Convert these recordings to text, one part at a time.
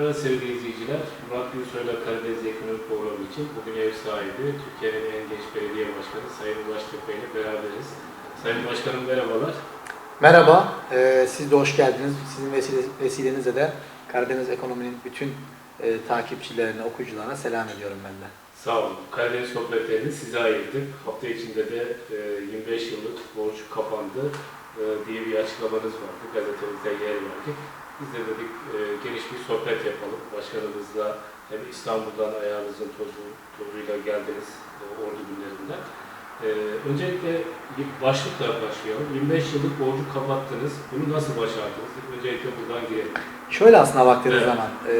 Evet sevgili izleyiciler, Murat Gülsoy'la Karadeniz Ekonomi Programı için bugün ev sahibi, Türkiye'nin en genç belediye başkanı Sayın Ulaş Tepe ile beraberiz. Sayın Başkanım merhabalar. Merhaba, e, siz de hoş geldiniz. Sizin vesile, vesilenizle de Karadeniz Ekonomi'nin bütün e, takipçilerine, okuyucularına selam ediyorum ben de. Sağ olun. Karadeniz sohbetlerini size ayırdık. Hafta içinde de e, 25 yıllık borç kapandı e, diye bir açıklamanız vardı. Gazetemizde yer verdik. Biz de dedik e, geniş bir sohbet yapalım. Başkanımızla hem İstanbul'dan ayağınızın tozu, tozuyla geldiniz e, ordu günlerinden. E, öncelikle bir başlıkla başlayalım. 25 yıllık borcu kapattınız. Bunu nasıl başardınız? Öncelikle buradan girelim. Şöyle aslına baktığınız Evet. zaman, e,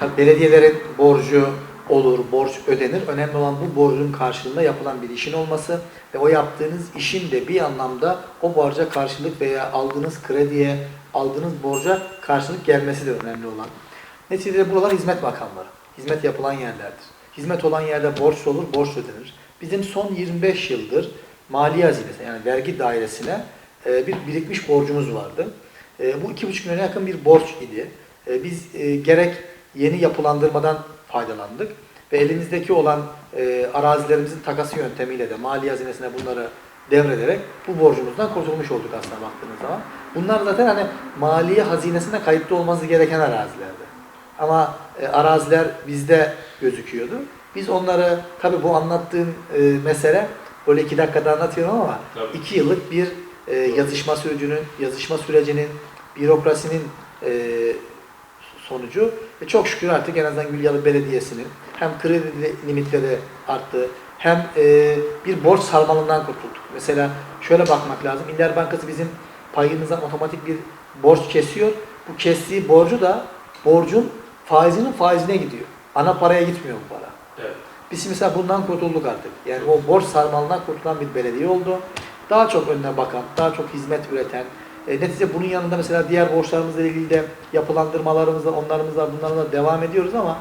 tabii belediyelerin borcu olur, borç ödenir. Önemli olan bu borcun karşılığında yapılan bir işin olması ve o yaptığınız işin de bir anlamda o borca karşılık veya aldığınız krediye, aldığınız borca karşılık gelmesi de önemli olan. Neticede buralar hizmet makamları. Hizmet yapılan yerlerdir. Hizmet olan yerde borç olur, borç ödenir. Bizim son 25 yıldır mali hazinesi yani vergi dairesine e, bir birikmiş borcumuz vardı. E, bu 2,5 milyona yakın bir borç idi. E, biz gerek yeni yapılandırmadan faydalandık ve elimizdeki olan e, arazilerimizin takası yöntemiyle de mali hazinesine bunları devrederek bu borcumuzdan kurtulmuş olduk aslında baktığınız zaman. Bunlar zaten hani maliye hazinesinde kayıtlı olması gereken arazilerdi. Ama e, araziler bizde gözüküyordu. Biz onları tabii bu anlattığım e, mesele böyle iki dakikada anlatıyorum ama Tabii. iki yıllık bir e, yazışma sürecinin, yazışma sürecinin, bürokrasinin e, sonucu ve çok şükür artık en azından Gülyalı Belediyesi'nin hem kredi limitleri arttı hem e, bir borç sarmalından kurtulduk. Mesela şöyle bakmak lazım. İller Bankası bizim payımızdan otomatik bir borç kesiyor. Bu kestiği borcu da borcun faizinin faizine gidiyor. Ana paraya gitmiyor bu para. Evet. Biz mesela bundan kurtulduk artık. Yani o borç sarmalından kurtulan bir belediye oldu. Daha çok önüne bakan, daha çok hizmet üreten. E, netice bunun yanında mesela diğer borçlarımızla ilgili de yapılandırmalarımızla, onlarımızla, bunlarla devam ediyoruz ama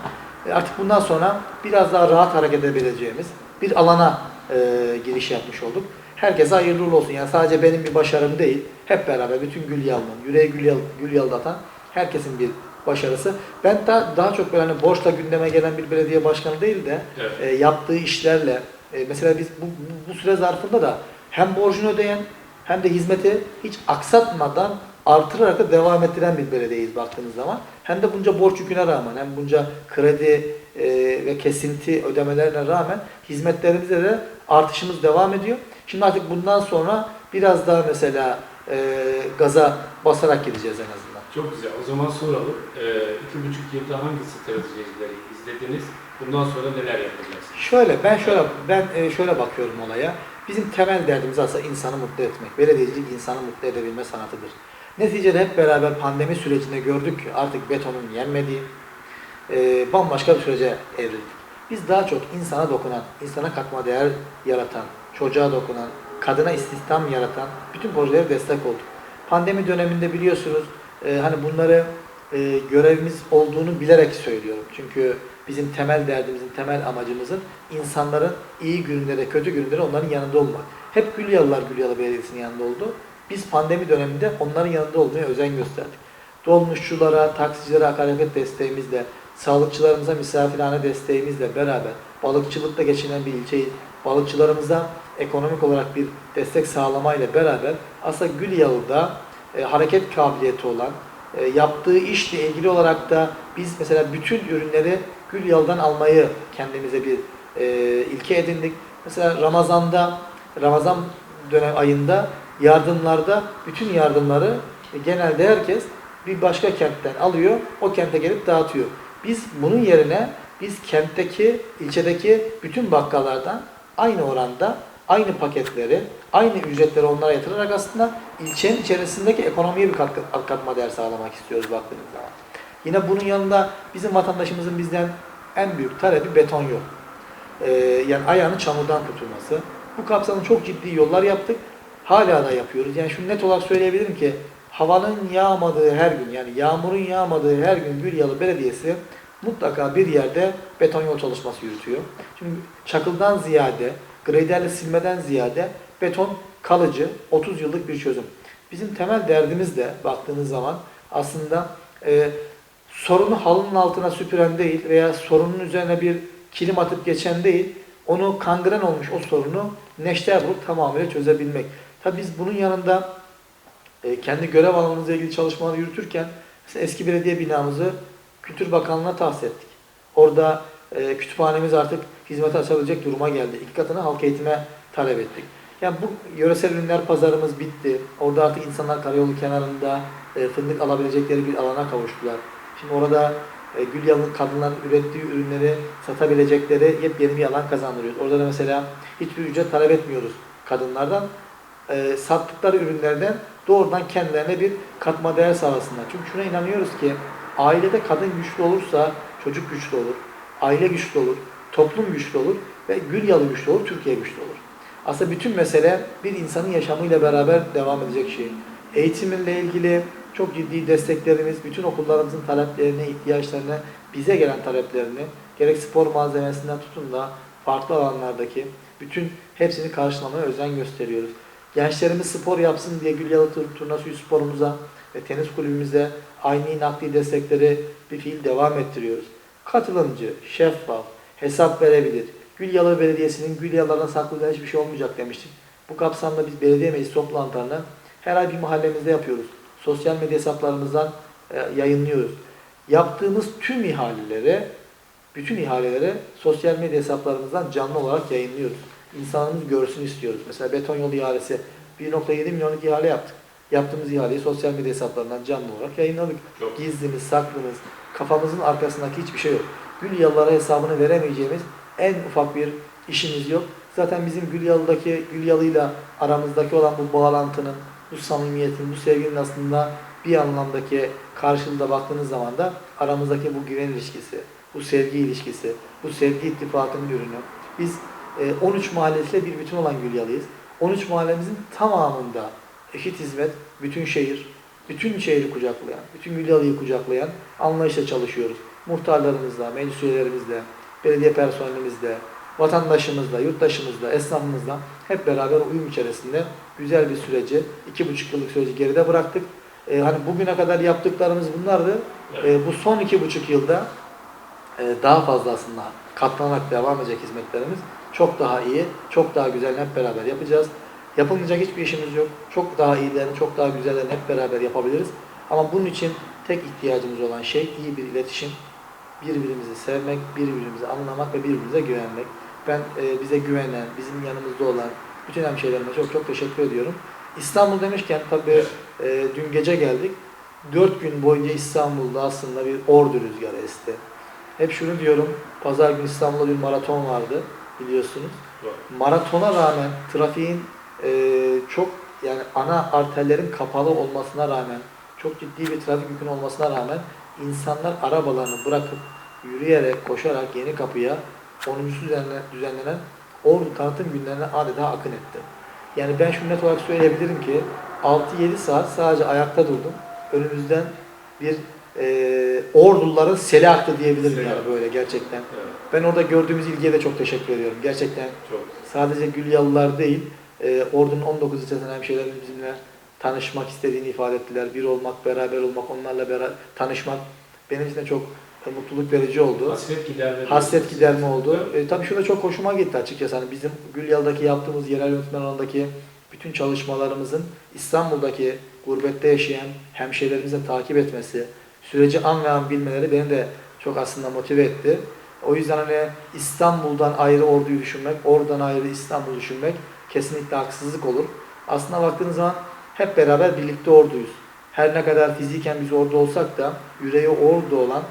e, artık bundan sonra biraz daha rahat hareket edebileceğimiz bir alana e, giriş yapmış olduk. Herkese hayırlı uğurlu olsun. Yani sadece benim bir başarım değil, hep beraber bütün Gülyalı'nın, yüreği Gülyal, Gülyalı'datan herkesin bir başarısı. Ben daha, daha çok böyle hani borçla gündeme gelen bir belediye başkanı değil de Evet. e, yaptığı işlerle e, mesela biz bu, bu, bu süre zarfında da hem borcunu ödeyen hem de hizmeti hiç aksatmadan artırarak da devam ettiren bir belediyeyiz baktığınız zaman. Hem de bunca borç yüküne rağmen hem bunca kredi e, ve kesinti ödemelerine rağmen hizmetlerimize de artışımız devam ediyor. Şimdi artık bundan sonra biraz daha mesela e, gaza basarak gideceğiz en azından. Çok güzel. O zaman soralım. Ee, iki buçuk yılda hangi stratejileri izlediniz? Bundan sonra neler yapacaksınız? Şöyle ben şöyle ben e, şöyle bakıyorum olaya. Bizim temel derdimiz aslında insanı mutlu etmek. Belediyecilik insanı mutlu edebilme sanatıdır. Neticede hep beraber pandemi sürecinde gördük ki artık betonun yenmediği e, bambaşka bir sürece evrildik. Biz daha çok insana dokunan, insana katma değer yaratan, çocuğa dokunan, kadına istihdam yaratan bütün projelere destek olduk. Pandemi döneminde biliyorsunuz e, hani bunları e, görevimiz olduğunu bilerek söylüyorum. Çünkü bizim temel derdimizin, temel amacımızın insanların iyi günleri, kötü günleri onların yanında olmak. Hep Gülyalılar Gülyalı Belediyesi'nin yanında oldu. Biz pandemi döneminde onların yanında olmaya özen gösterdik. Dolmuşçulara, taksicilere akaryakıt desteğimizle, sağlıkçılarımıza misafirhane desteğimizle beraber balıkçılıkla geçinen bir ilçeyi balıkçılarımıza ekonomik olarak bir destek sağlamayla beraber aslında Gülyalı'da e, hareket kabiliyeti olan, e, yaptığı işle ilgili olarak da biz mesela bütün ürünleri Gülyalı'dan almayı kendimize bir e, ilke edindik. Mesela Ramazan'da, Ramazan dönem ayında yardımlarda bütün yardımları e, genelde herkes bir başka kentten alıyor, o kente gelip dağıtıyor. Biz bunun yerine biz kentteki, ilçedeki bütün bakkallardan aynı oranda aynı paketleri, aynı ücretleri onlara yatırarak aslında ilçenin içerisindeki ekonomiye bir katkı, katma değer sağlamak istiyoruz baktığınız zaman. Yine bunun yanında bizim vatandaşımızın bizden en büyük talebi beton yol. Ee, yani ayağının çamurdan tutulması. Bu kapsamda çok ciddi yollar yaptık. Hala da yapıyoruz. Yani şunu net olarak söyleyebilirim ki havanın yağmadığı her gün yani yağmurun yağmadığı her gün Gülyalı Belediyesi mutlaka bir yerde beton yol çalışması yürütüyor. Çünkü çakıldan ziyade, graderle silmeden ziyade beton kalıcı 30 yıllık bir çözüm. Bizim temel derdimiz de baktığınız zaman aslında e, sorunu halının altına süpüren değil veya sorunun üzerine bir kilim atıp geçen değil, onu kangren olmuş o sorunu neşter bulup tamamıyla çözebilmek. Tabi biz bunun yanında e, kendi görev alanımızla ilgili çalışmaları yürütürken mesela eski belediye binamızı Kültür Bakanlığı'na tahsis ettik. Orada e, kütüphanemiz artık hizmete açabilecek duruma geldi. İki katını halk eğitime talep ettik. Yani bu yöresel ürünler pazarımız bitti. Orada artık insanlar karayolu kenarında e, fındık alabilecekleri bir alana kavuştular. Şimdi orada e, Gülyalı kadınların ürettiği ürünleri satabilecekleri yepyeni bir alan kazandırıyoruz. Orada da mesela hiçbir ücret talep etmiyoruz kadınlardan. E, sattıkları ürünlerden doğrudan kendilerine bir katma değer sağlasınlar. Çünkü şuna inanıyoruz ki ailede kadın güçlü olursa çocuk güçlü olur, aile güçlü olur, toplum güçlü olur ve Gülyalı güçlü olur, Türkiye güçlü olur. Aslında bütün mesele bir insanın yaşamıyla beraber devam edecek şey. Eğitiminle ilgili çok ciddi desteklerimiz, bütün okullarımızın taleplerine, ihtiyaçlarına, bize gelen taleplerini, gerek spor malzemesinden tutun da farklı alanlardaki bütün hepsini karşılamaya özen gösteriyoruz. Gençlerimiz spor yapsın diye Gülyalı Tur Turna Suyu sporumuza ve tenis kulübümüze aynı nakli destekleri bir fiil devam ettiriyoruz. Katılımcı, şeffaf, hesap verebilir. Gülyalı Belediyesi'nin Gülyalılardan sakladığı hiçbir şey olmayacak demiştik. Bu kapsamda biz belediye meclis toplantılarını her ay bir mahallemizde yapıyoruz. Sosyal medya hesaplarımızdan e, yayınlıyoruz. Yaptığımız tüm ihaleleri, bütün ihaleleri sosyal medya hesaplarımızdan canlı olarak yayınlıyoruz. İnsanımız görsün istiyoruz. Mesela beton yolu ihalesi 1.7 milyonluk ihale yaptık. Yaptığımız ihaleyi sosyal medya hesaplarından canlı olarak yayınladık. Çok Gizlimiz, saklımız, kafamızın arkasındaki hiçbir şey yok. Gül yalılara hesabını veremeyeceğimiz en ufak bir işimiz yok. Zaten bizim Gül Yalı'daki, Gül Yalı'yla aramızdaki olan bu bağlantının, bu samimiyetin, bu sevginin aslında bir anlamdaki karşılığında baktığınız zaman da aramızdaki bu güven ilişkisi, bu sevgi ilişkisi, bu sevgi ittifakının ürünü. Biz e, 13 mahallesiyle bir bütün olan Gül Yalı'yız. 13 mahallemizin tamamında eşit hizmet, bütün şehir, bütün şehri kucaklayan, bütün Gülyalı'yı kucaklayan anlayışla çalışıyoruz. Muhtarlarımızla, meclis üyelerimizle, belediye personelimizle, vatandaşımızla, yurttaşımızla, esnafımızla hep beraber uyum içerisinde güzel bir süreci, iki buçuk yıllık süreci geride bıraktık. Ee, hani bugüne kadar yaptıklarımız bunlardı. Ee, bu son iki buçuk yılda e, daha fazla aslında katlanarak devam edecek hizmetlerimiz çok daha iyi, çok daha güzel hep beraber yapacağız. Yapılmayacak hiçbir işimiz yok. Çok daha iyilerini, çok daha güzellerini hep beraber yapabiliriz. Ama bunun için tek ihtiyacımız olan şey iyi bir iletişim, birbirimizi sevmek, birbirimizi anlamak ve birbirimize güvenmek. Ben e, bize güvenen, bizim yanımızda olan bütün hemşehrilerime çok çok teşekkür ediyorum. İstanbul demişken tabii e, dün gece geldik. Dört gün boyunca İstanbul'da aslında bir ordu rüzgarı esti. Hep şunu diyorum, pazar günü İstanbul'da bir maraton vardı biliyorsunuz. Maratona rağmen trafiğin e, çok yani ana arterlerin kapalı olmasına rağmen çok ciddi bir trafik yükün olmasına rağmen insanlar arabalarını bırakıp yürüyerek, koşarak yeni kapıya 10. düzenle, düzenlenen Ordu tanıtım günlerine adeta akın etti. Yani ben şunu net olarak söyleyebilirim ki 6-7 saat sadece ayakta durdum. Önümüzden bir e, orduların seli aktı diyebilirim Seli yani böyle gerçekten. Evet, Ben orada gördüğümüz ilgiye de çok teşekkür ediyorum. Gerçekten çok. sadece Gülyalılar değil, e, Ordu'nun 19 ilçesinden hemşehrilerimiz bizimle tanışmak istediğini ifade ettiler. Bir olmak, beraber olmak, onlarla beraber tanışmak benim için de çok mutluluk verici oldu. Hasret giderme. Hasret giderme oldu. E, tabii şurada çok hoşuma gitti açıkçası. Hani bizim Gülyalı'daki yaptığımız yerel yönetim alanındaki bütün çalışmalarımızın İstanbul'daki gurbette yaşayan hemşehrilerimizin takip etmesi, süreci an ve an bilmeleri beni de çok aslında motive etti. O yüzden hani İstanbul'dan ayrı orduyu düşünmek, oradan ayrı İstanbul'u düşünmek kesinlikle haksızlık olur. Aslında baktığınız zaman hep beraber birlikte orduyuz. Her ne kadar fiziken biz ordu olsak da yüreği ordu olan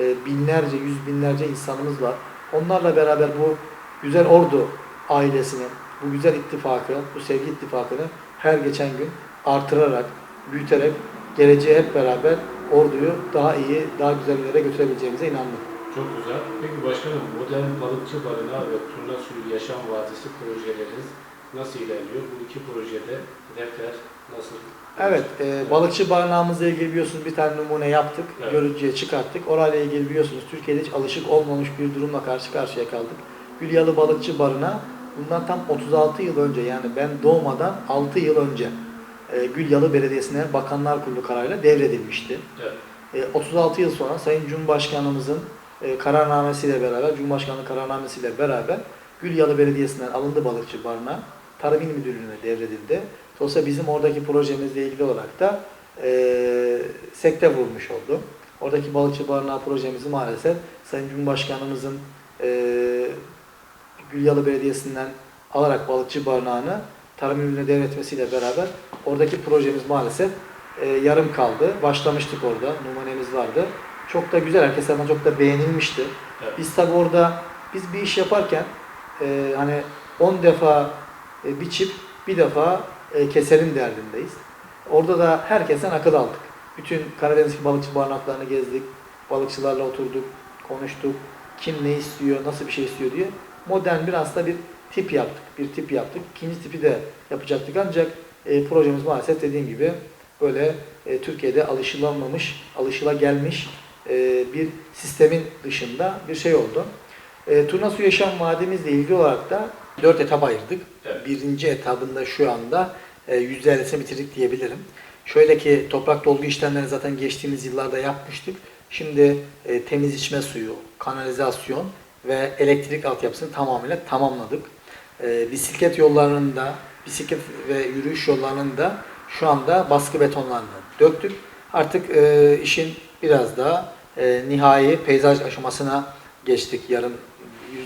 e, binlerce, yüz binlerce insanımız var. Onlarla beraber bu güzel ordu ailesinin, bu güzel ittifakı, bu sevgi ittifakını her geçen gün artırarak, büyüterek geleceğe hep beraber orduyu daha iyi, daha güzel yere götürebileceğimize inandım. Çok güzel. Peki başkanım, modern balıkçı barınağı ve turna suyu yaşam vadisi projeleriniz nasıl ilerliyor? Bu iki projede hedefler nasıl? Evet, e, balıkçı barınağımızla ilgili biliyorsunuz bir tane numune yaptık, Evet. görücüye çıkarttık. Orayla ilgili biliyorsunuz Türkiye'de hiç alışık olmamış bir durumla karşı karşıya kaldık. Gülyalı Balıkçı Barınağı bundan tam 36 yıl önce yani ben doğmadan 6 yıl önce e, Gülyalı Belediyesi'ne Bakanlar Kurulu kararıyla devredilmişti. Evet. e, 36 yıl sonra Sayın Cumhurbaşkanımızın e, kararnamesiyle beraber, Cumhurbaşkanlığı kararnamesiyle beraber Gülyalı Belediyesi'nden alındı balıkçı barınağı. Tarım İl Müdürlüğü'ne devredildi. Dolayısıyla bizim oradaki projemizle ilgili olarak da e, sekte vurmuş oldu. Oradaki balıkçı barınağı projemizi maalesef Sayın Cumhurbaşkanımızın e, Gülyalı Belediyesi'nden alarak balıkçı barınağını tarım ürününe devretmesiyle beraber oradaki projemiz maalesef e, yarım kaldı. Başlamıştık orada, numunemiz vardı. Çok da güzel, herkes tarafından çok da beğenilmişti. Evet. Biz tabi orada, biz bir iş yaparken e, hani 10 defa e, biçip bir defa e, keselim derdindeyiz. Orada da herkesten akıl aldık. Bütün Karadeniz'deki balıkçı barınaklarını gezdik, balıkçılarla oturduk, konuştuk. Kim ne istiyor, nasıl bir şey istiyor diye modern bir aslında bir tip yaptık. Bir tip yaptık. İkinci tipi de yapacaktık ancak e, projemiz maalesef dediğim gibi böyle e, Türkiye'de alışılanmamış, alışılagelmiş e, bir sistemin dışında bir şey oldu. E, Turna Su Yaşam Vadimizle ilgili olarak da dört etap ayırdık. Evet. Birinci etabında şu anda e, %50'sini bitirdik diyebilirim. Şöyle ki toprak dolgu işlemlerini zaten geçtiğimiz yıllarda yapmıştık. Şimdi e, temiz içme suyu, kanalizasyon ve elektrik altyapısını tamamıyla tamamladık. E, bisiklet yollarının da, bisiklet ve yürüyüş yollarının da şu anda baskı betonlarını döktük. Artık e, işin biraz daha e, nihai peyzaj aşamasına geçtik. Yarın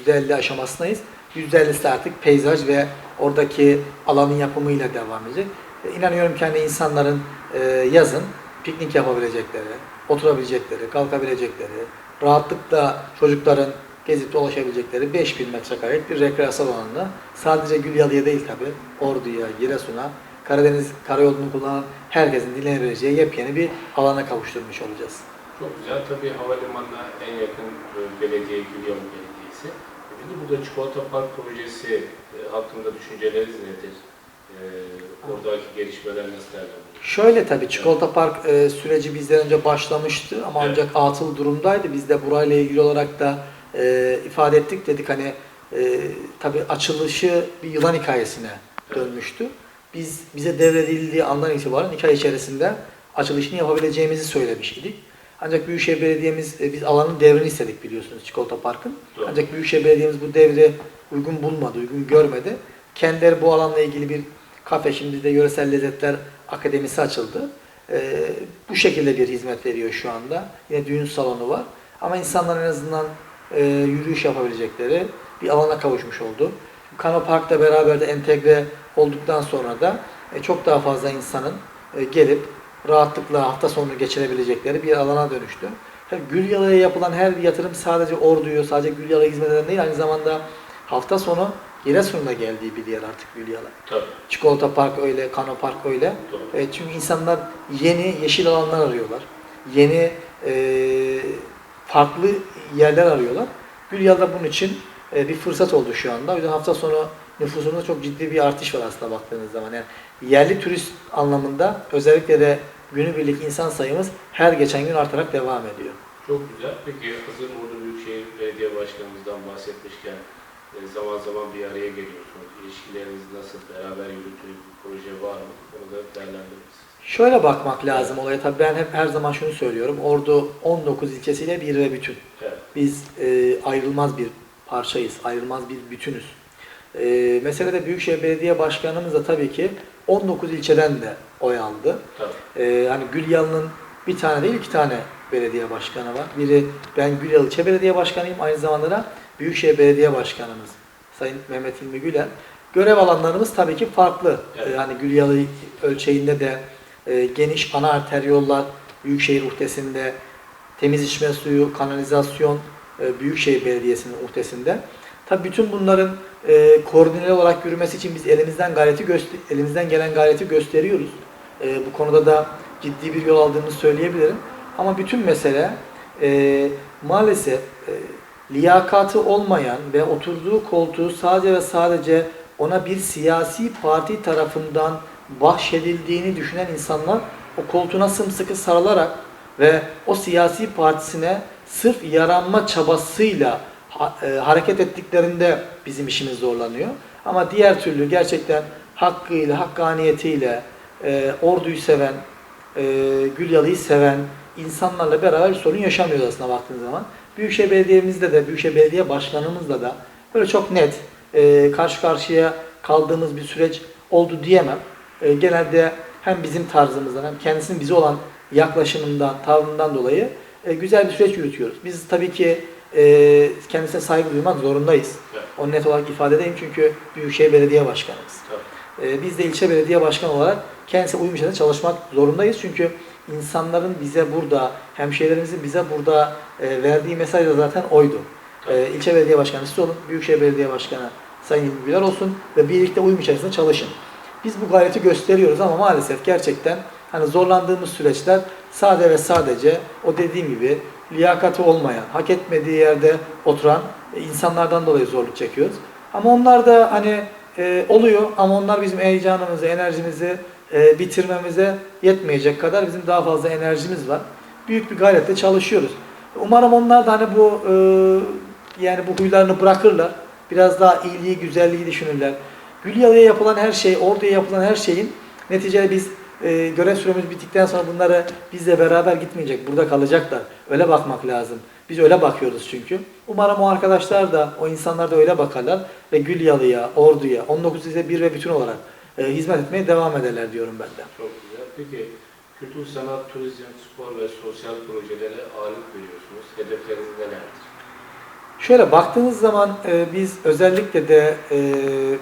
%50 aşamasındayız. %50'si de artık peyzaj ve oradaki alanın yapımıyla devam edecek. E, İnanıyorum ki hani insanların e, yazın piknik yapabilecekleri, oturabilecekleri, kalkabilecekleri, rahatlıkla çocukların gezip dolaşabilecekleri 5000 metrekarelik bir rekreasyon alanını sadece Gülyalı'ya değil tabi Ordu'ya, Giresun'a, Karadeniz karayolunu kullanan herkesin dilenebileceği yepyeni bir alana kavuşturmuş olacağız. Çok güzel. Tabii havalimanına en yakın e, belediye Gülyalı Belediyesi. De burada Çikolata Park projesi e, hakkında düşünceleriniz nedir? E, oradaki gelişmeler nasıl değerlendiriyorsunuz? Şöyle tabii Çikolata Park e, süreci bizden önce başlamıştı ama Evet. ancak atıl durumdaydı. Biz de burayla ilgili olarak da e, ifade ettik dedik hani e, tabii açılışı bir yılan hikayesine dönmüştü. Biz bize devredildiği andan itibaren iki ay içerisinde açılışını yapabileceğimizi söylemiş idik. Ancak Büyükşehir Belediye'miz e, biz alanın devrini istedik biliyorsunuz Çikolata Park'ın. Doğru. Ancak Büyükşehir Belediye'miz bu devri uygun bulmadı, uygun görmedi. Kendileri bu alanla ilgili bir kafe, şimdi de Yöresel Lezzetler Akademisi açıldı. Ee, bu şekilde bir hizmet veriyor şu anda. Yine düğün salonu var. Ama insanlar en azından e, yürüyüş yapabilecekleri bir alana kavuşmuş oldu. Kano Park'ta beraber de entegre olduktan sonra da e, çok daha fazla insanın e, gelip rahatlıkla hafta sonunu geçirebilecekleri bir alana dönüştü. Tabii Gülyalı'ya yapılan her yatırım sadece Ordu'yu, sadece Gülyalı'ya hizmet eden değil, aynı zamanda hafta sonu Giresun'da geldiği bir yer artık Gülyalı. Tabii. Çikolata Park öyle, Kano Park öyle. E, çünkü insanlar yeni yeşil alanlar arıyorlar. Yeni e, farklı yerler arıyorlar. Gülyalı'da bunun için e, bir fırsat oldu şu anda. O yüzden hafta sonu nüfusunda çok ciddi bir artış var aslında baktığınız zaman. Yani yerli turist anlamında özellikle de günübirlik insan sayımız her geçen gün artarak devam ediyor. Çok güzel. Peki hazır Ordu Büyükşehir Belediye Başkanımızdan bahsetmişken e, zaman zaman bir araya geliyorsunuz. İlişkileriniz nasıl? Beraber yürüttüğünüz bir proje var mı? Onu da değerlendiririz. Şöyle bakmak lazım olaya. Tabii ben hep her zaman şunu söylüyorum. Ordu 19 ilçesiyle bir ve bütün. Evet. Biz e, ayrılmaz bir parçayız, ayrılmaz bir bütünüz. E, mesele de Büyükşehir Belediye Başkanımız da tabii ki 19 ilçeden de oy aldı. Tabii. E, hani Gülyalı'nın bir tane değil iki tane belediye başkanı var. Biri ben Gülyalı İlçe Belediye Başkanıyım, aynı zamanda da Büyükşehir Belediye Başkanımız Sayın Mehmet İlmi Güler. Görev alanlarımız tabii ki farklı. Evet. E, hani Gülyalı ölçeğinde de e, geniş ana arter yollar Büyükşehir uhdesinde, temiz içme suyu, kanalizasyon e, Büyükşehir Belediyesi'nin uhdesinde. Tabii bütün bunların e, koordineli olarak yürümesi için biz elimizden gayreti elimizden gelen gayreti gösteriyoruz. E, bu konuda da ciddi bir yol aldığımızı söyleyebilirim. Ama bütün mesele e, maalesef e, liyakatı olmayan ve oturduğu koltuğu sadece ve sadece ona bir siyasi parti tarafından bahşedildiğini düşünen insanlar o koltuğuna sımsıkı sarılarak ve o siyasi partisine sırf yaranma çabasıyla e, hareket ettiklerinde bizim işimiz zorlanıyor. Ama diğer türlü gerçekten hakkıyla, hakkaniyetiyle, e, orduyu seven, e, Gülyalı'yı seven insanlarla beraber sorun yaşamıyoruz aslında baktığınız zaman. Büyükşehir Belediye'mizde de, Büyükşehir Belediye Başkanımızla da böyle çok net e, karşı karşıya kaldığımız bir süreç oldu diyemem. E, genelde hem bizim tarzımızdan hem kendisinin bize olan yaklaşımından, tavrından dolayı e, güzel bir süreç yürütüyoruz. Biz tabii ki e, kendisine saygı duymak zorundayız. Evet. Onu net olarak ifade edeyim çünkü Büyükşehir Belediye Başkanımız. Tabii. Ee, Biz de ilçe belediye başkanı olarak kendisine uyum içerisinde çalışmak zorundayız. Çünkü insanların bize burada, hemşehrilerimizin bize burada e, verdiği mesaj da zaten oydu. Ee, İlçe belediye başkanı siz olun, Büyükşehir Belediye Başkanı Sayın Güler olsun ve birlikte uyum içerisinde çalışın. Biz bu gayreti gösteriyoruz ama maalesef gerçekten hani zorlandığımız süreçler sade ve sadece o dediğim gibi liyakati olmayan, hak etmediği yerde oturan e, insanlardan dolayı zorluk çekiyoruz. Ama onlar da hani e, oluyor ama onlar bizim heyecanımızı, enerjimizi e, bitirmemize yetmeyecek kadar bizim daha fazla enerjimiz var. Büyük bir gayretle çalışıyoruz. Umarım onlar da hani bu e, yani bu huylarını bırakırlar. Biraz daha iyiliği, güzelliği düşünürler. Gülyalı'ya yapılan her şey, Ordu'ya yapılan her şeyin neticede biz e, görev süremiz bittikten sonra bunları bizle beraber gitmeyecek, burada kalacaklar. Öyle bakmak lazım. Biz öyle bakıyoruz çünkü. Umarım o arkadaşlar da, o insanlar da öyle bakarlar ve Gülyalı'ya, Ordu'ya, 19 ilde bir ve bütün olarak e, hizmet etmeye devam ederler diyorum ben de. Çok güzel. Peki kültür, sanat, turizm, spor ve sosyal projelere ağırlık veriyorsunuz. Hedefleriniz nelerdir? Şöyle baktığınız zaman e, biz özellikle de e,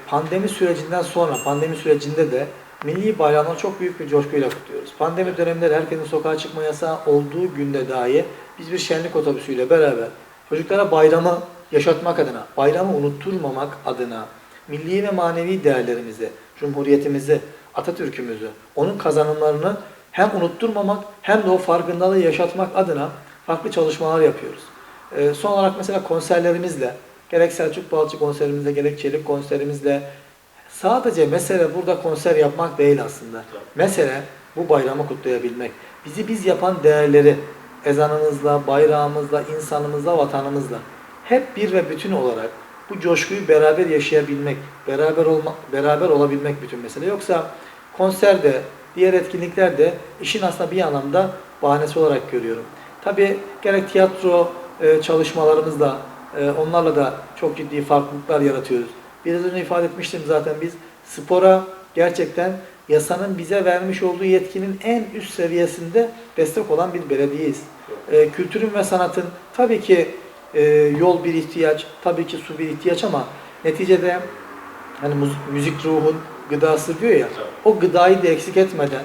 pandemi sürecinden sonra, pandemi sürecinde de milli bayramları çok büyük bir coşkuyla kutluyoruz. Pandemi döneminde de herkesin sokağa çıkma yasağı olduğu günde dahi biz bir şenlik otobüsüyle beraber çocuklara bayramı yaşatmak adına, bayramı unutturmamak adına milli ve manevi değerlerimizi, cumhuriyetimizi, Atatürk'ümüzü, onun kazanımlarını hem unutturmamak hem de o farkındalığı yaşatmak adına farklı çalışmalar yapıyoruz. Ee, son olarak mesela konserlerimizle, gerek Selçuk Balcı konserimizle, gerek Çelik konserimizle sadece mesele burada konser yapmak değil aslında. Mesele bu bayramı kutlayabilmek. Bizi biz yapan değerleri ezanımızla, bayrağımızla, insanımızla, vatanımızla hep bir ve bütün olarak bu coşkuyu beraber yaşayabilmek, beraber olma, beraber olabilmek bütün mesele. Yoksa konserde, diğer etkinliklerde işin aslında bir anlamda bahanesi olarak görüyorum. Tabii gerek tiyatro e, çalışmalarımızla, e, onlarla da çok ciddi farklılıklar yaratıyoruz. Biraz önce ifade etmiştim zaten biz spora gerçekten yasanın bize vermiş olduğu yetkinin en üst seviyesinde destek olan bir belediyeyiz. E, kültürün ve sanatın tabii ki e, yol bir ihtiyaç, tabii ki su bir ihtiyaç ama neticede hani müzik ruhun gıdası diyor ya, o gıdayı da eksik etmeden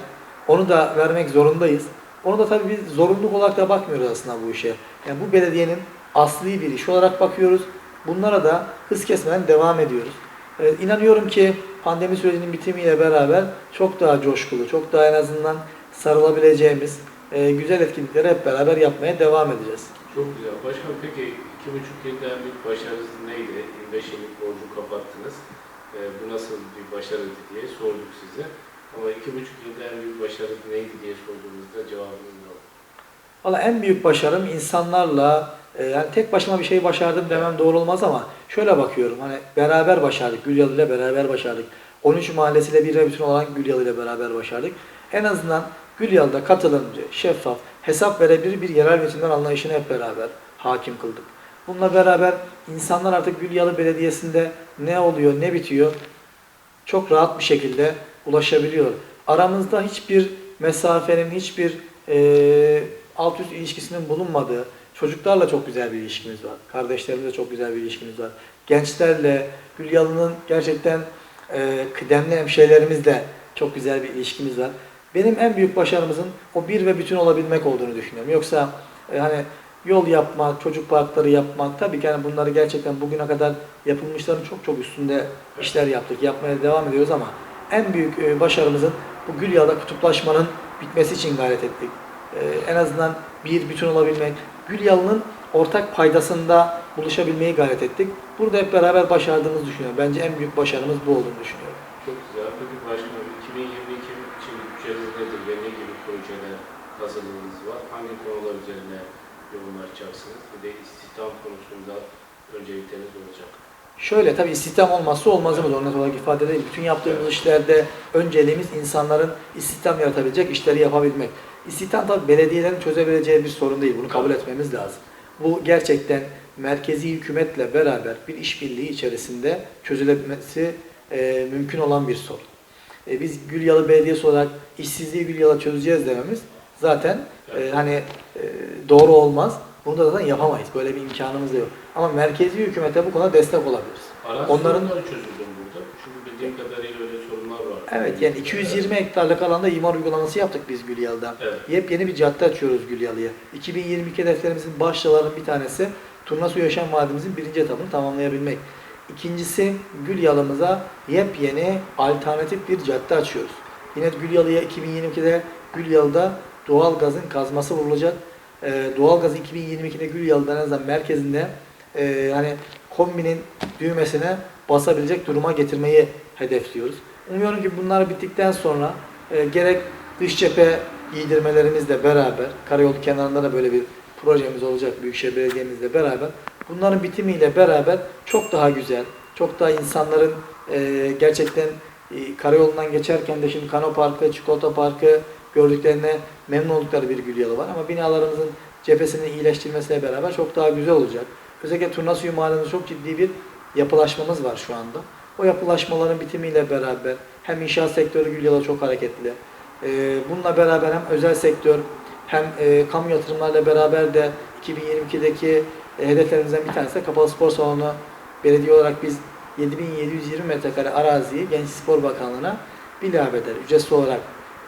onu da vermek zorundayız. Onu da tabii biz zorunluluk olarak da bakmıyoruz aslında bu işe. Yani bu belediyenin asli bir iş olarak bakıyoruz. Bunlara da hız kesmeden devam ediyoruz. Ee, inanıyorum ki pandemi sürecinin bitimiyle beraber çok daha coşkulu, çok daha en azından sarılabileceğimiz e, güzel etkinlikleri hep beraber yapmaya devam edeceğiz. Çok güzel. Başkanım peki iki buçuk yılda en büyük başarınız neydi? 25 yıllık borcu kapattınız. Ee, bu nasıl bir başarıydı diye sorduk size. Ama iki buçuk yılda en büyük başarı neydi diye sorduğumuzda cevabınız ne oldu? Valla en büyük başarım insanlarla e, yani tek başıma bir şey başardım demem doğru olmaz ama şöyle bakıyorum hani beraber başardık. Gülyalı ile beraber başardık. 13 mahallesiyle bir bütün olan Gülyalı ile beraber başardık. En azından Gülyalı'da katılımcı, şeffaf, hesap verebilir bir yerel yönetimler anlayışını hep beraber hakim kıldık. Bununla beraber insanlar artık Gülyalı Belediyesi'nde ne oluyor, ne bitiyor çok rahat bir şekilde ulaşabiliyor. Aramızda hiçbir mesafenin, hiçbir e, alt üst ilişkisinin bulunmadığı, çocuklarla çok güzel bir ilişkimiz var. Kardeşlerimizle çok güzel bir ilişkimiz var. Gençlerle, Gülyalı'nın gerçekten e, kıdemli hemşehrilerimizle çok güzel bir ilişkimiz var. Benim en büyük başarımızın o bir ve bütün olabilmek olduğunu düşünüyorum. Yoksa e, hani yol yapmak, çocuk parkları yapmak, tabii ki hani bunları gerçekten bugüne kadar yapılmışların çok çok üstünde işler yaptık, yapmaya devam ediyoruz ama en büyük e, başarımızın bu Gülyalı'da kutuplaşmanın bitmesi için gayret ettik. E, en azından bir bütün olabilmek, Gülyalı'nın ortak paydasında buluşabilmeyi gayret ettik. Burada hep beraber başardığımızı düşünüyorum. Bence en büyük başarımız bu olduğunu düşünüyorum. Çok güzel. Peki başkanım 2022 için bütçeniz nedir? Ve ne gibi projeler hazırlığınız var? Hangi konular üzerine yoğunlaşacaksınız? Bir de istihdam konusunda öncelikleriniz olacak. Şöyle tabii istihdam olmazsa olmazımız onu net olarak ifade edeyim. Bütün yaptığımız işlerde önceliğimiz insanların istihdam yaratabilecek işleri yapabilmek. İstihdam tabii belediyelerin çözebileceği bir sorun değil. Bunu kabul etmemiz lazım. Bu gerçekten merkezi hükümetle beraber bir işbirliği içerisinde çözülebilmesi e, mümkün olan bir sorun. E, biz Gülyalı Belediyesi olarak işsizliği Gülyalı çözeceğiz dememiz zaten e, hani e, doğru olmaz. Bunu da zaten yapamayız. Böyle bir imkanımız da yok. Ama merkezi hükümete bu konuda destek olabiliriz. Arazi Onların- çözüldü burada? Çünkü bildiğim kadarıyla öyle sorunlar var. Evet yani 220 hektarlık alanda imar uygulaması yaptık biz Gülyalı'da. Evet. Yepyeni bir cadde açıyoruz Gülyalı'ya. 2022 hedeflerimizin başlılarının bir tanesi Turnasu Yaşam Vadimizin birinci etabını tamamlayabilmek. İkincisi Gülyalı'mıza yepyeni alternatif bir cadde açıyoruz. Yine Gülyalı'ya 2022'de Gülyalı'da doğal gazın kazması vurulacak. Ee, doğal gazı 2022'de Gülyalı'da en merkezinde e, hani kombinin düğmesine basabilecek duruma getirmeyi hedefliyoruz. Umuyorum ki bunlar bittikten sonra e, gerek dış cephe giydirmelerimizle beraber, karayolu kenarında da böyle bir projemiz olacak Büyükşehir Belediye'mizle beraber. Bunların bitimiyle beraber çok daha güzel, çok daha insanların e, gerçekten e, karayolundan geçerken de şimdi Kano Parkı, Çikolata Parkı gördüklerine memnun oldukları bir Gülyalı var. Ama binalarımızın cephesinin iyileştirilmesiyle beraber çok daha güzel olacak. Özellikle Turnasuyu Mahalle'nde çok ciddi bir yapılaşmamız var şu anda. O yapılaşmaların bitimiyle beraber hem inşaat sektörü Gülyalı çok hareketli. Ee, bununla beraber hem özel sektör hem e, kamu yatırımlarla beraber de 2022'deki e, hedeflerimizden bir tanesi de kapalı spor salonu belediye olarak biz 7720 metrekare araziyi Genç Spor Bakanlığı'na bilabeder ücretsiz olarak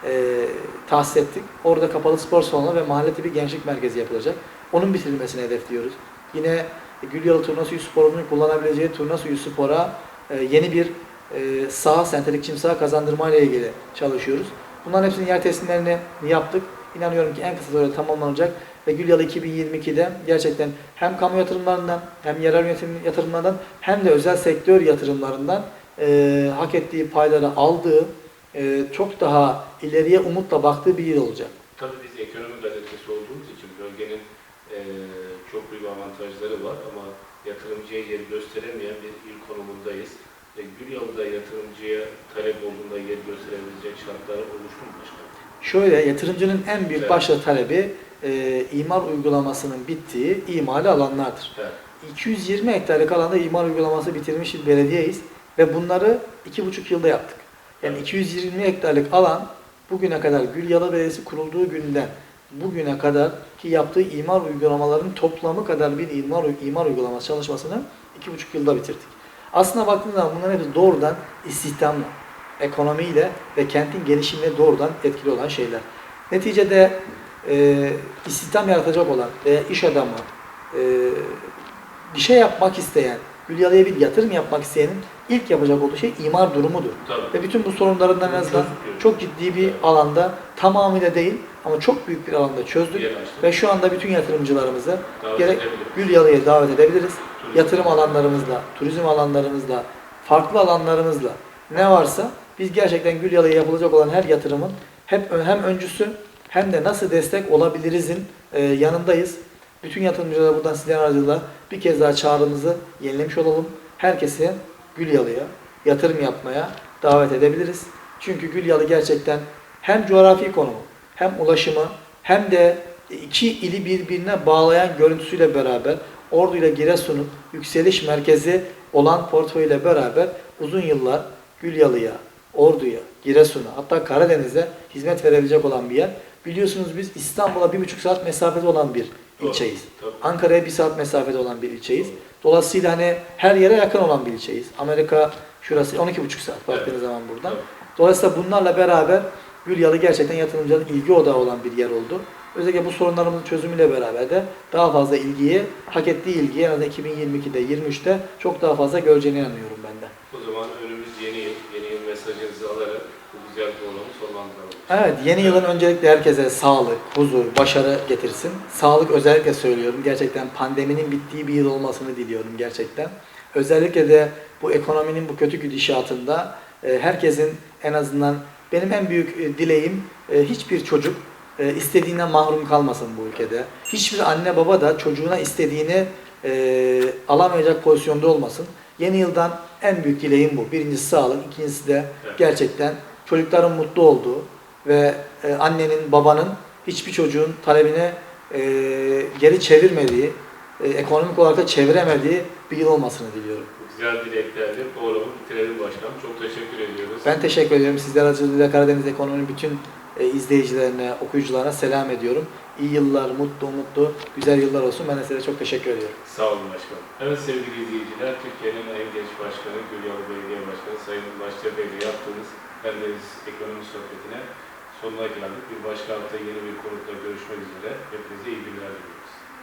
e, tahsis ettik. Orada kapalı spor salonu ve mahalle tipi gençlik merkezi yapılacak. Onun bitirilmesini hedefliyoruz. Yine Gülyalı Turna Suyu Sporu'nun kullanabileceği Turna Suyu Spor'a e, yeni bir e, saha, sentetik çim saha kazandırma ile ilgili çalışıyoruz. Bunların hepsinin yer teslimlerini yaptık. İnanıyorum ki en kısa sürede tamamlanacak ve Gülyalı 2022'de gerçekten hem kamu yatırımlarından hem yerel yönetim yatırımlarından hem de özel sektör yatırımlarından e, hak ettiği payları aldığı e, çok daha ileriye umutla baktığı bir yıl olacak. Tabii biz ekonomi gazetesi olduğumuz için bölgenin eee, çok büyük avantajları var ama yatırımcıya yer gösteremeyen bir il konumundayız. E, Gülyalı'da yatırımcıya talep olduğunda yer gösterebilecek şartlar oluştu mu başkanım? Şöyle yatırımcının en büyük Evet. başlı talebi e, imar uygulamasının bittiği imali alanlardır. Evet. 220 hektarlık alanda imar uygulaması bitirmiş bir belediyeyiz ve bunları 2,5 yılda yaptık. Yani 220 hektarlık alan bugüne kadar Gülyalı Belediyesi kurulduğu günden bugüne kadar ki yaptığı imar uygulamalarının toplamı kadar bir imar, imar uygulaması çalışmasını 2,5 yılda bitirdik. Aslına baktığınız zaman bunların hepsi doğrudan istihdamla, ekonomiyle ve kentin gelişimine doğrudan etkili olan şeyler. Neticede e, istihdam yaratacak olan veya iş adamı, e, bir şey yapmak isteyen, Gülyalı'ya bir yatırım yapmak isteyenin ilk yapacak olduğu şey imar durumudur. Tabii. Ve bütün bu sorunlarından en azından çok ciddi bir alanda tamamıyla değil ama çok büyük bir alanda çözdük. Ve şu anda bütün yatırımcılarımızı Davet gerek edebiliriz. Gülyalı'ya davet edebiliriz. Turizm. Yatırım alanlarımızla, turizm alanlarımızla, farklı alanlarımızla ne varsa biz gerçekten Gülyalı'ya yapılacak olan her yatırımın hep hem öncüsü hem de nasıl destek olabilirizin e, yanındayız. Bütün yatırımcılara buradan sizlerin aracılığıyla bir kez daha çağrımızı yenilemiş olalım. Herkesi Gülyalı'ya yatırım yapmaya davet edebiliriz. Çünkü Gülyalı gerçekten hem coğrafi konumu hem ulaşımı hem de iki ili birbirine bağlayan görüntüsüyle beraber Ordu ile Giresun'un yükseliş merkezi olan portföyle beraber uzun yıllar Gülyalı'ya, Ordu'ya, Giresun'a hatta Karadeniz'e hizmet verebilecek olan bir yer. Biliyorsunuz biz İstanbul'a bir buçuk saat mesafede olan bir. İlçeyiz. Ankara'ya bir saat mesafede olan bir ilçeyiz. Dolayısıyla hani her yere yakın olan bir ilçeyiz. Amerika şurası 12,5 saat baktığınız Evet. zaman buradan. Dolayısıyla bunlarla beraber Gülyalı gerçekten yatırımcıların ilgi odağı olan bir yer oldu. Özellikle bu sorunlarımızın çözümüyle beraber de daha fazla ilgiyi, hak ettiği ilgiyi en azından 2022'de, 23'te çok daha fazla göreceğine inanıyorum ben de. O zaman önümüz yeni yıl. Yeni yıl mesajınızı alarak bu güzel programı. Evet, yeni yılın öncelikle herkese sağlık, huzur, başarı getirsin. Sağlık özellikle söylüyorum. Gerçekten pandeminin bittiği bir yıl olmasını diliyorum gerçekten. Özellikle de bu ekonominin bu kötü gidişatında e, herkesin en azından benim en büyük e, dileğim e, hiçbir çocuk istediğinden mahrum kalmasın bu ülkede. Hiçbir anne baba da çocuğuna istediğini alamayacak pozisyonda olmasın. Yeni yıldan en büyük dileğim bu. Birincisi sağlık, ikincisi de gerçekten çocukların mutlu olduğu ve e, annenin, babanın hiçbir çocuğun talebine e, geri çevirmediği, e, ekonomik olarak da çeviremediği bir yıl olmasını diliyorum. Güzel dileklerle programı bitirelim başkanım. Çok teşekkür ediyoruz. Ben teşekkür ediyorum. Sizler aracılığıyla Karadeniz Ekonomi'nin bütün e, izleyicilerine, okuyucularına selam ediyorum. İyi yıllar, mutlu mutlu, güzel yıllar olsun. Ben de size çok teşekkür ediyorum. Sağ olun başkanım. Evet sevgili izleyiciler, Türkiye'nin en genç başkanı, Gülyalı Belediye Başkanı Sayın Başçı ile yaptığımız Bendeniz Ekonomi Sohbeti'ne sonuna geldik. Bir başka hafta yeni bir konukla görüşmek üzere. Hepinize iyi günler diliyorum.